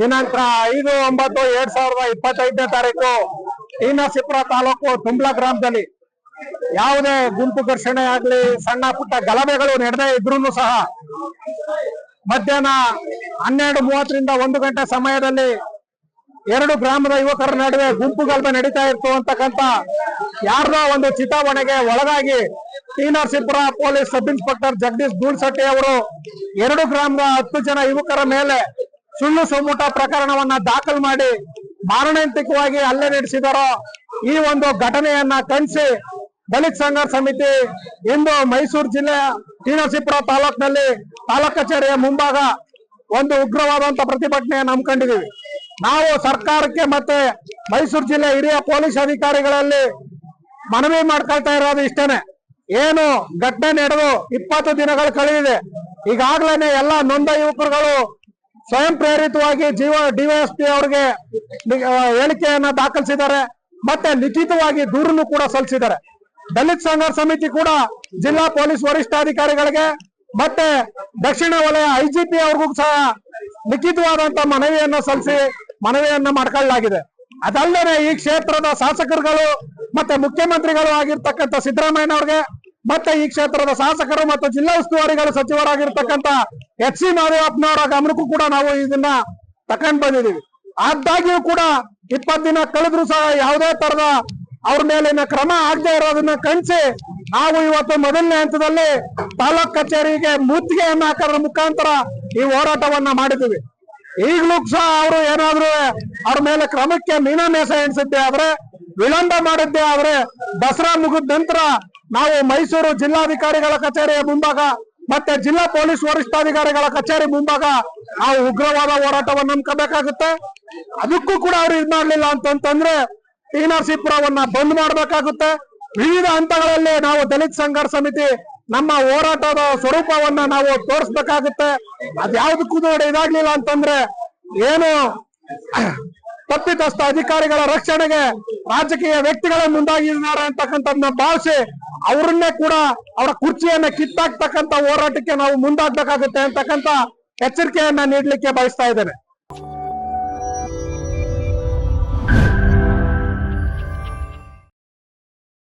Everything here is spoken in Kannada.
ದಿನಾಂಕ ಐದು ಒಂಬತ್ತು ಎರಡ್ ಸಾವಿರದ ಇಪ್ಪತ್ತೈದನೇ ತಾರೀಕು ಟಿ ನರಸೀಪುರ ತಾಲೂಕು ತುಂಬ್ಲಾ ಗ್ರಾಮದಲ್ಲಿ. ಯಾವುದೇ ಗುಂಪು ಘರ್ಷಣೆ ಆಗ್ಲಿ, ಸಣ್ಣ ಪುಟ್ಟ ಗಲಭೆಗಳು ನಡೆದೇ ಇದ್ರೂ ಸಹ ಮಧ್ಯಾಹ್ನ ಹನ್ನೆರಡು ಮೂವತ್ತರಿಂದ ಒಂದು ಗಂಟೆ ಸಮಯದಲ್ಲಿ ಎರಡು ಗ್ರಾಮದ ಯುವಕರ ನಡುವೆ ಗುಂಪು ಗಲಭೆ ನಡೀತಾ ಇತ್ತು ಅಂತಕ್ಕಂತ ಯಾರ್ದೋ ಒಂದು ಚಿತಾವಣೆಗೆ ಒಳಗಾಗಿ T police sub inspector Jagadish Dhulshetti ಅವರು ಎರಡು ಗ್ರಾಮದ ಹತ್ತು ಜನ ಯುವಕರ ಮೇಲೆ ಸುಳ್ಳು ಸೊಮ್ಮುಟ ಪ್ರಕರಣವನ್ನ ದಾಖಲು ಮಾಡಿ ಮಾರಣಾಂತಿಕವಾಗಿ ಹಲ್ಲೆ ನಡೆಸಿದಾರೋ ಈ ಒಂದು ಘಟನೆಯನ್ನ ಖಂಡಿಸಿ ದಲಿತ ಸಂಘರ್ಷ ಸಮಿತಿ ಇಂದು ಮೈಸೂರು ಜಿಲ್ಲೆಯ ಟಿ ನರಸೀಪುರ ತಾಲೂಕಿನಲ್ಲಿ ತಾಲೂಕ್ ಕಚೇರಿಯ ಮುಂಭಾಗ ಒಂದು ಉಗ್ರವಾದಂತ ಪ್ರತಿಭಟನೆಯನ್ನು ಹಮ್ಮಿಕೊಂಡಿದ್ದೀವಿ ನಾವು ಸರ್ಕಾರಕ್ಕೆ ಮತ್ತೆ ಮೈಸೂರು ಜಿಲ್ಲೆ ಹಿರಿಯ ಪೊಲೀಸ್ ಅಧಿಕಾರಿಗಳಲ್ಲಿ ಮನವಿ ಮಾಡ್ಕೊಳ್ತಾ ಇರೋದು ಇಷ್ಟೇನೆ. ಏನು ಘಟನೆ ನಡೆದು ಇಪ್ಪತ್ತು ದಿನಗಳು ಕಳೆದಿದೆ. ಈಗಾಗಲೇ ಎಲ್ಲ ನೊಂದ ಯುವಕರುಗಳು ಸ್ವಯಂ ಪ್ರೇರಿತವಾಗಿ ಜೀವ ಡಿವೈಎಸ್ಪಿ ಅವರಿಗೆ ಹೇಳಿಕೆಯನ್ನ ದಾಖಲಿಸಿದ್ದಾರೆ. ಮತ್ತೆ ಲಿಖಿತವಾಗಿ ದೂರನ್ನು ಕೂಡ ಸಲ್ಲಿಸಿದ್ದಾರೆ. ದಲಿತ ಸಂಘರ್ಷ ಸಮಿತಿ ಕೂಡ ಜಿಲ್ಲಾ ಪೊಲೀಸ್ ವರಿಷ್ಠಾಧಿಕಾರಿಗಳಿಗೆ ಮತ್ತೆ ದಕ್ಷಿಣ ವಲಯ ಐಜಿಪಿ ಅವ್ರಿಗೂ ಸಹ ಲಿಖಿತವಾದಂತ ಮನವಿಯನ್ನ ಸಲ್ಲಿಸಿ ಮನವಿಯನ್ನ ಮಾಡ್ಕೊಳ್ಳಲಾಗಿದೆ. ಅದಲ್ಲದೆ ಈ ಕ್ಷೇತ್ರದ ಶಾಸಕರುಗಳು ಮತ್ತೆ ಮುಖ್ಯಮಂತ್ರಿಗಳು ಆಗಿರ್ತಕ್ಕಂಥ ಸಿದ್ದರಾಮಯ್ಯ ಅವ್ರಿಗೆ ಮತ್ತೆ ಈ ಕ್ಷೇತ್ರದ ಶಾಸಕರು ಮತ್ತು ಜಿಲ್ಲಾ ಉಸ್ತುವಾರಿಗಳು ಸಚಿವರಾಗಿರ್ತಕ್ಕಂತ ಎಚ್ ಸಿ ಮಾದೇವಪ್ಪನವರ ಗಮನಕ್ಕೂ ಕೂಡ ನಾವು ಇದನ್ನ ತಕೊಂಡ್ ಬಂದಿದ್ದೀವಿ. ಆದಾಗ್ಯೂ ಕೂಡ ಇಪ್ಪತ್ ದಿನ ಕಳೆದ್ರು ಸಹ ಯಾವುದೇ ತರದ ಅವ್ರ ಮೇಲಿನ ಕ್ರಮ ಆಗದೆ ಇರೋದನ್ನ ಕಣಿಸಿ ನಾವು ಇವತ್ತು ಮೊದಲನೇ ಹಂತದಲ್ಲಿ ತಾಲೂಕ್ ಕಚೇರಿಗೆ ಮುತ್ತಿಗೆಯನ್ನ ಹಾಕೋದ್ರ ಮುಖಾಂತರ ಈ ಹೋರಾಟವನ್ನ ಮಾಡಿದ್ದೀವಿ. ಈಗಲೂ ಸಹ ಅವರು ಏನಾದ್ರು ಅವ್ರ ಮೇಲೆ ಕ್ರಮಕ್ಕೆ ಮೀನಾಮೇಷ ಎಣಿಸಿದ್ದೆ ಆದ್ರೆ, ವಿಳಂಬ ಮಾಡಿದ್ದೆ ಆದ್ರೆ, ದಸರಾ ಮುಗಿದ ನಂತರ ನಾವು ಮೈಸೂರು ಜಿಲ್ಲಾಧಿಕಾರಿಗಳ ಕಚೇರಿಯ ಮುಂಭಾಗ ಮತ್ತೆ ಜಿಲ್ಲಾ ಪೊಲೀಸ್ ವರಿಷ್ಠಾಧಿಕಾರಿಗಳ ಕಚೇರಿ ಮುಂಭಾಗ ನಾವು ಉಗ್ರವಾದ ಹೋರಾಟವನ್ನು ನಂಬ್ಕೋಬೇಕಾಗುತ್ತೆ. ಅದಕ್ಕೂ ಕೂಡ ಅವ್ರು ಇದ್ ಮಾಡ್ಲಿಲ್ಲ ಅಂತಂತಂದ್ರೆ ಟಿ ನರಸೀಪುರವನ್ನ ಬಂದ್ ಮಾಡಬೇಕಾಗುತ್ತೆ. ವಿವಿಧ ಹಂತಗಳಲ್ಲಿ ನಾವು ದಲಿತ ಸಂಘರ್ಷ ಸಮಿತಿ ನಮ್ಮ ಹೋರಾಟದ ಸ್ವರೂಪವನ್ನ ನಾವು ತೋರಿಸ್ಬೇಕಾಗುತ್ತೆ. ಅದ್ಯಾವ್ದಕ್ಕೂ ನೋಡಿ ಇದಾಗ್ಲಿಲ್ಲ ಅಂತಂದ್ರೆ ಏನು ತಪ್ಪಿತಸ್ಥ ಅಧಿಕಾರಿಗಳ ರಕ್ಷಣೆಗೆ ರಾಜಕೀಯ ವ್ಯಕ್ತಿಗಳೇ ಮುಂದಾಗಿದ್ದಾರೆ ನಮ್ಮ ಭಾವಿಸಿ ಅವರನ್ನೇ ಕೂಡ ಅವರ ಕುರ್ಚಿಯನ್ನ ಕಿತ್ತಾಕ್ತಕ್ಕಂತ ಹೋರಾಟಕ್ಕೆ ನಾವು ಮುಂದಾಗಬೇಕಾಗುತ್ತೆ ಅಂತಕ್ಕಂತ ಎಚ್ಚರಿಕೆಯನ್ನ ನೀಡ್ಲಿಕ್ಕೆ ಬಯಸ್ತಾ ಇದ್ದೇನೆ.